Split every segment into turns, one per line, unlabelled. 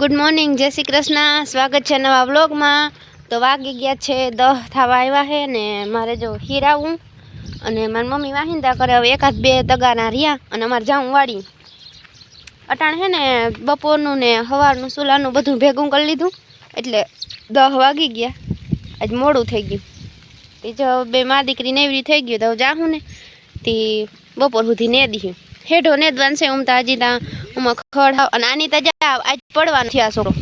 Good morning જય શ્રી કૃષ્ણ. સ્વાગત છે નવા વ્લોગમાં. તો વાગી ગયા છે દહ થવા આવ્યા છે ને મારે જો હીરાવું અને મારી મમ્મી વાહિંદા કરે હવે એકાદ બે તગાના રહ્યા અને અમારે જાઉં વાળી અટાણ છે ને બપોરનું ને સવારનું સુલાનું બધું ભેગું કરી લીધું. એટલે દહ વાગી ગયા. આજ મોડું થઈ ગયું. તે જો બે મા દીકરી નેવરી થઈ ગયું તો જાઉં ને. તે બપોર સુધી નેદી હેઠો ને છે ઉમ તો હજી ત્યાં ખડ અને આની તો આજ પડવા છે આ છોકરો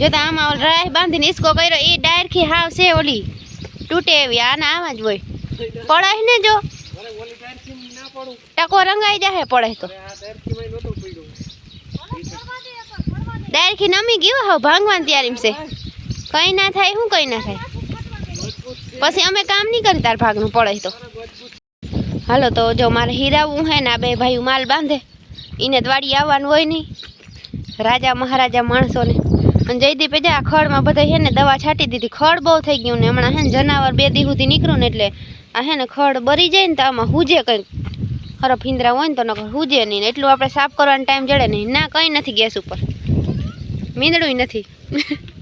જો આમાં રાહ બાંધીને ઈસકો કર્યો એ ડાયરખી હાવ છે ઓલી. તૂટે એવી, આના આમાં જ હોય. પડાય ને જો. ટકો રંગાઈ જાય પડે તો. ડાયરખી નમી ગયો હવે ભાંગવાની તૈયારી છે. કંઈ ના થાય શું કંઈ ના થાય. પછી અમે કામ નહીં કરી તાર ભાગનું પડે તો. હાલો, તો જો મારે હીરાવું હે ને, આ બે ભાઈ માલ બાંધે એને જ આવવાનું હોય નહીં. રાજા મહારાજા માણસોને. અને જયદીપે જા આ ખડમાં બધા હે ને દવા છાંટી દીધી ખડ બહુ થઈ ગયું ને, હમણાં હે ને જનાવર બે દી સુધી નીકળ્યું ને એટલે આ હે ને ખડ બરી જાય ને તો આમાં હુજે કંઈક ખરો ફિંદરા હોય ને તો નકર હુજે નહીં એટલું આપણે સાફ કરવાનો ટાઈમ જડે નહીં. ના, કંઈ નથી ગેસ ઉપર. મીંદડું નથી.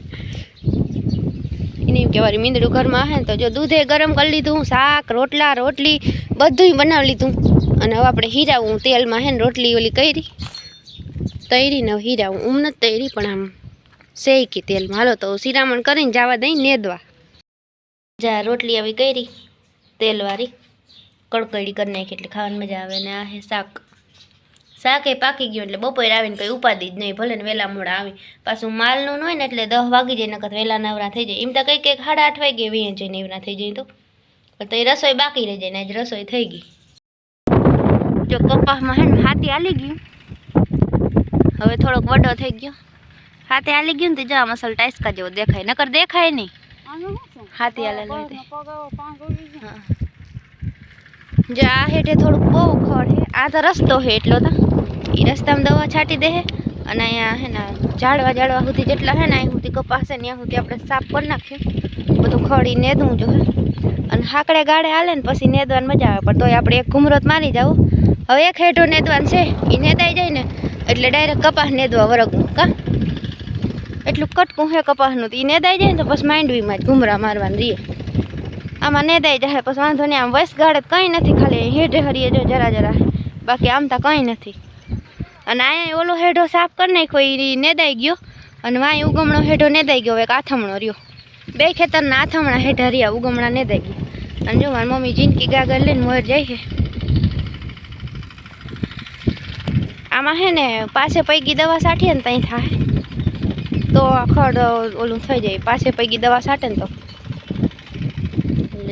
એને એમ કહેવાય મીંદડું ઘરમાં આવે ને તો જો દૂધે ગરમ કરી લીધું, શાક, રોટલા, રોટલી, બધુંય બનાવી લીધું. અને હવે આપણે હીરાવું તેલમાં હે ને રોટલી ઓલી કરી. તૈરી ને હીરાવું. ઉમ નથી તૈરી, પણ આમ શેકી તેલમાં. હાલો તો શિરામણ કરીને જવા દઈ નેદવા. જા, રોટલી આવી કરી, તેલવાળી. કડકડી કરી નાખી એટલે ખાવાની મજા આવે ને આ હે શાક. શાક પાકી ગયું એટલે બપોરે આવીને કંઈ ઉપાદી જ નહીં ભલે ને વહેલા મોડા આવી. પાછું માલનું ન હોય ને એટલે દસ વાગી જાય નકર વહેલા નવરા થઈ જાય. એમ તો કંઈક કંઈક સાડા આઠ વાગે વીએ જઈને એવના થઈ જાય તો. પણ તો એ રસોઈ બાકી રહી જાય ને આજ રસોઈ થઈ ગઈ. જો કપાસમાં હે ને હાથી હાલી ગયું. હવે થોડોક વડો થઈ ગયો. હાથે હાલી ગયું ને તો જા મસલ ટાઈસકા જેવો દેખાય. નકર દેખાય નહીં. હાથી હાલે હા. જો આ હેઠે થોડુંક બહુ ખડ હે આ તો રસ્તો હે એટલો તો. એ રસ્તામાં દવા છાંટી દે અને અહીંયા હે ને ઝાડવા ઝાડવા સુધી જેટલા હે ને અહીં સુધી કપાસ છે ત્યાં સુધી આપણે સાફ કરી નાખ્યું બધું ખડી નેદવું જો અને હાકડે ગાડે હાલે ને પછી નેદવાની મજા આવે. પણ તોય આપણે એક ઘુમરોત મારી જાવ. હવે એક હેઠો નેદવાનું છે. એ નેદાઈ જાય ને એટલે ડાયરેક્ટ કપાસ નેદવા વરગવું કા. એટલું કટકું હે કપાસનું. એ નેદાઈ જાય ને તો પછી માંડવીમાં જ ઘુમરા મારવાનું રહીએ. આમાં નેદાઈ જાય પછી વાંધો નહીં, આમ વસ ગાડે કંઈ નથી, ખાલી હેઢે હરીએ જો જરા જરા. બાકી આમ તો કંઈ નથી. અને અહીંયા ઓલો હેઢો સાફ કરી નાખ્યો એ નેદાઈ ગયો. અને વાંય ઉગમણો હેઠો નેદાઈ ગયો એક આથમણો રહ્યો. બે ખેતરના આથમણા હેઠા રહ્યા ઉગમણા નેદાઈ ગયા. અને જો મારી મમ્મી જિંદગી ગાગર લઈને મોર જાય છે. આમાં હે ને પાસે પૈકી દવા સાઠીએ ને ત્યાં થાય. તો આખડ ખડ ઓલું થઈ જાય પાસે પૈકી દવા સાટે ને તો.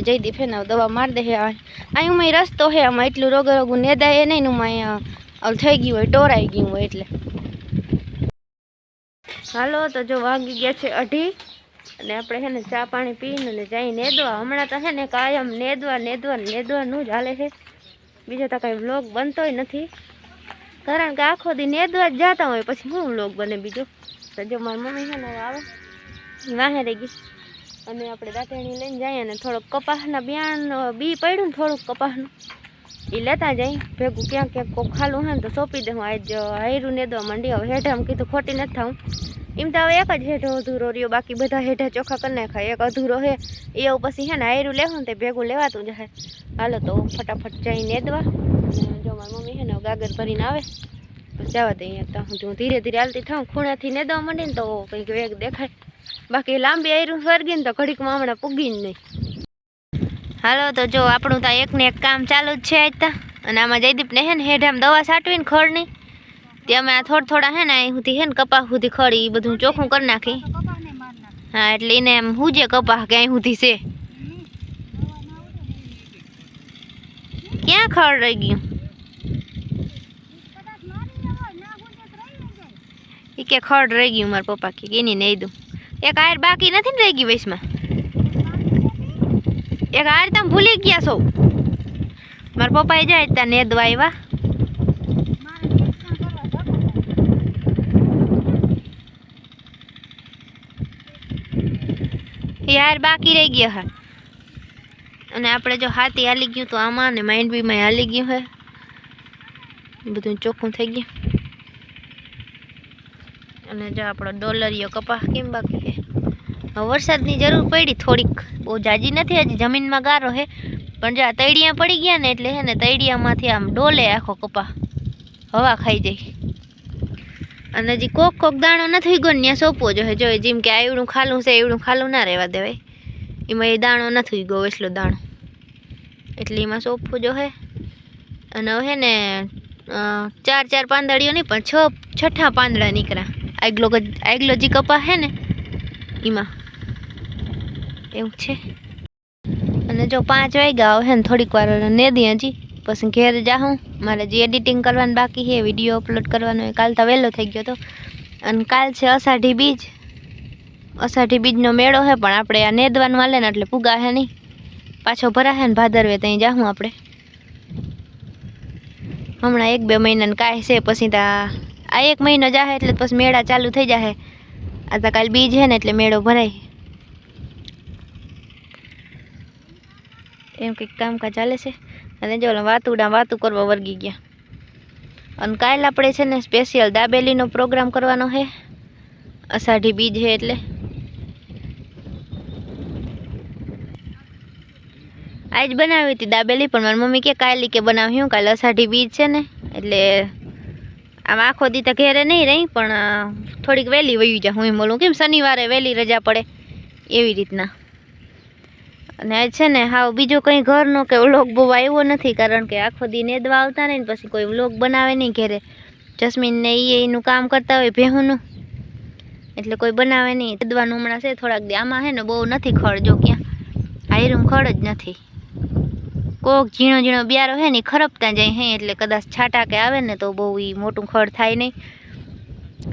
જયદીપ હે ને દવા મારી દે હે અહીં ઉમાં રસ્તો હે આમાં એટલું રોગ રોગું નેદાય નહીં થઈ ગયું હોય ટોરાઈ ગયું હોય એટલે. હાલો, તો જો વાગી ગયા છે અઢી અને આપણે છે ને ચા પાણી પીને ને જઈ નેદવા. હમણાં તો છે ને કાયમ નેદવા નેદવા નેદવાનું જ હાલે છે. બીજો તો કાંઈ વ્લોગ બનતોય નથી. કારણ કે આખો દી નેદવા જ જતા હોય, પછી શું વ્લોગ બને બીજો? તો જો મારી મમ્મી છે ને આવે. વાહે રહી ગઈ. અને આપણે દાંતેણી લઈને જઈએ ને થોડોક કપાસના બિયાણ, બી પડ્યું ને થોડુંક કપાસનું. એ લેતા જઈ ભેગું ક્યાંક ક્યાંક કોક ખાલું હોય ને તો સોંપી દઉં આજ હાયરું દો માંડી, હવે હેઠે આમ કીધું ખોટી નથી થાઉં. એમ તો હવે એક જ હેઠો અધૂરો રહ્યો. બાકી બધા હેઠા ચોખ્ખા કરી નાખાય. એક અધૂરો હે. એ પછી હે ને હાયરું લેવું ને તે ભેગું લેવાતું જાય હાલો તો ફટાફટ જઈ નેદવા. અને જો મારી મમ્મી હે ને ગાગર ભરીને આવે. જવા દઈએ. તો હું ધીરે ધીરે હાલતી થાઉં. ખૂણાથી નેદવા માંડી ને તો કંઈક વેગ દેખાય. બાકી લાંબી આયરું ફરગી ને તો ઘડીકમાં હમણાં પૂગી નહીં. હાલો, તો જો આપણું તો એક ને એક કામ ચાલુ જ છે આજતા અને આમાં જયદીપને હે ને હેઠામ દવા સાટવીને ખડની તે અમે આ થોડા થોડા હે ને અહીં હે ને કપાસ સુધી ખડી એ બધું ચોખ્ખું કરી નાખી. હા, એટલે એને એમ હુજે કપાસ કે અહીં સુધી છે. ક્યાં ખડ રહી ગયું? એ કે ખડ રહી ગયું મારા પપ્પા કે એની નહીં દઉં એક આયર બાકી નથી ને રહી ગઈ વૈશમાં એક આયર તમે ભૂલી ગયા છો. મારા પપ્પાએ જાય ત્યાં નેદવા આવ્યા યાર બાકી રહી ગયા હા અને આપણે જો હાથી હાલી ગયું તો આમાં ને માઇન્ડ બીમાં હાલી ગયું હે. બધું ચોખ્ખું થઈ ગયું. અને જો આપણો ડોલરિયો કપા કેમ બાકી? છે હવે વરસાદની જરૂર પડી થોડીક. બહુ જાજી નથી હજી જમીનમાં ગારો છે પણ જો આ તૈડિયા પડી ગયા ને એટલે હે ને તૈડિયામાંથી આમ ડોલે આખો કપા. હવા ખાઈ જાય. અને હજી કોક કોક દાણો નથી ગયો ને ત્યાં સોંપવો જોઈએ જો જેમ કે આવડું ખાલું છે એવડું ખાલું ના રહેવા દેવાય. એમાં એ દાણો નથી ગયો એટલો દાણો. એટલે એમાં સોંપવું જોઈએ અને હવે હે ને અ, ચાર ચાર પાંદડીઓ નહીં પણ છ છઠ્ઠા પાંદડા નીકળ્યા. આગલો ગ- આગલો જે કપા હે ને એમાં. એવું છે? અને જો પાંચ વાગ્યા આવે ને, થોડીક વાર નેદી હજી. પછી ઘેર જાઉં મારે જે એડિટિંગ કરવાનું બાકી છે વીડિયો અપલોડ કરવાનો એ કાલ તો વહેલો થઈ ગયો હતો અને કાલ છે અષાઢી બીજ. અષાઢી બીજનો મેળો છે પણ આપણે આ નેદવાનું હાલે ને, એટલે પુગા હે નહીં. પાછો ભરાશે ને, ભાદરવે ત્યાં જાઉં આપણે. હમણાં એક બે મહિનાને કાંઈ છે, પછી તા આ એક મહિનો જાહે, એટલે પછી મેળા ચાલુ થઈ જશે આ તો કાલ બીજ છે ને, એટલે મેળો ભરાય. એમ કંઈક કામકાજ ચાલે છે. અને જો વાતુડા વાતું કરવા વર્ગી ગયા. અને કાલ આપણે છે ને સ્પેશિયલ દાબેલીનો પ્રોગ્રામ કરવાનો છે. અષાઢી બીજ છે એટલે. આજ બનાવી હતી દાબેલી, પણ મારી મમ્મી કે કાલી કે બનાવ્યું કાલે અષાઢી બીજ છે ને, એટલે આમ આખો દી તો ઘેરે નહીં રહી, પણ થોડીક વહેલી વયું જા. હું એમ બોલું, કેમ શનિવારે વહેલી રજા પડે? એવી રીતના. અને છે ને હાવ બીજો કંઈ ઘરનો કે વ્લોગ બહુ આવ્યો નથી, કારણ કે આખો દી નેદવા આવતા નહીં પછી કોઈ વ્લોગ બનાવે નહીં ઘેરે. જસ્મીન ને એ એનું કામ કરતા હોય ભેહુંનું. એટલે કોઈ બનાવે નહીં. નેદવાનું હમણાં છે, થોડાક દી. આમાં છે ને બહુ નથી ખડ જો ક્યાં. આયરું ખડ જ નથી. કોક ઝીણો ઝીણો બિયારો હે ને ખરપતા જાય હે, એટલે કદાચ છાટા કે આવે ને તો બહુ ઈ મોટું ખડ થાય નહીં.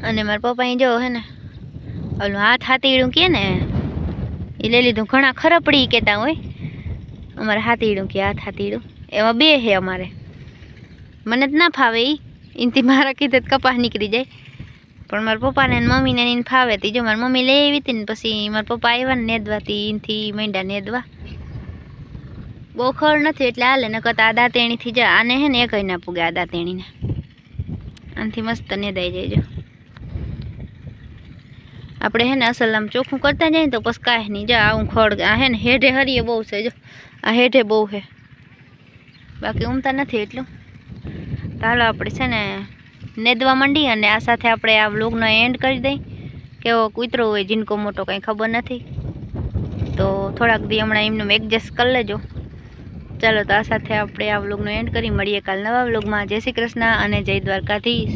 અને મારા પપ્પાએ જો હે ને, ઓલું હાથ હાથીડું કે ને એ લઈ લીધું. ઘણા ખરપડી કહેતા હોય. અમારે હાથીડું કે હાથ હાથીડું એવા બે હે અમારે. મને જ ના ફાવે એ એનથી મારા કીધે કપાસ નીકળી જાય. પણ મારા પપ્પાને મમ્મીને એને ફાવે તી. જો મારી મમ્મી લઈ આવી હતી ને પછી મારા પપ્પા આવ્યા ને નેદવાથી એનથી મૈંડા નેદવા. બહુ ખર નથી એટલે હાલે. ન કરતા આ દાંતેણીથી જા આને હે ને એ કઈ ના પૂગે આ દાંતેણીને. આનાથી મસ્ત નેદાઈ જાય જો. આપણે હે ને અસલ આમ ચોખ્ખું કરતા ને તો પછી કાંઈ નહીં. જા આવું ખડ, આ હે ને હેઠે હરીએ બહુ છે, જો. આ હેઠે બહુ છે. બાકી ઉમતા નથી એટલું. ચાલો આપણે છે ને નેદવા માંડી અને આ સાથે આપણે આ વ્લોગનો એન્ડ કરી દઈ. કેવો કૂતરો હોય, જીનકો મોટો કંઈ ખબર નથી. તો થોડાક દી હમણાં એમનું એડજસ્ટ કરી લેજો. ચાલો તો આ સાથે આપણે આ વ્લોગનો એન્ડ કરી. મળીએ કાલ નવા વ્લોગમાં જય શ્રી કૃષ્ણ અને જય દ્વારકાધીશ.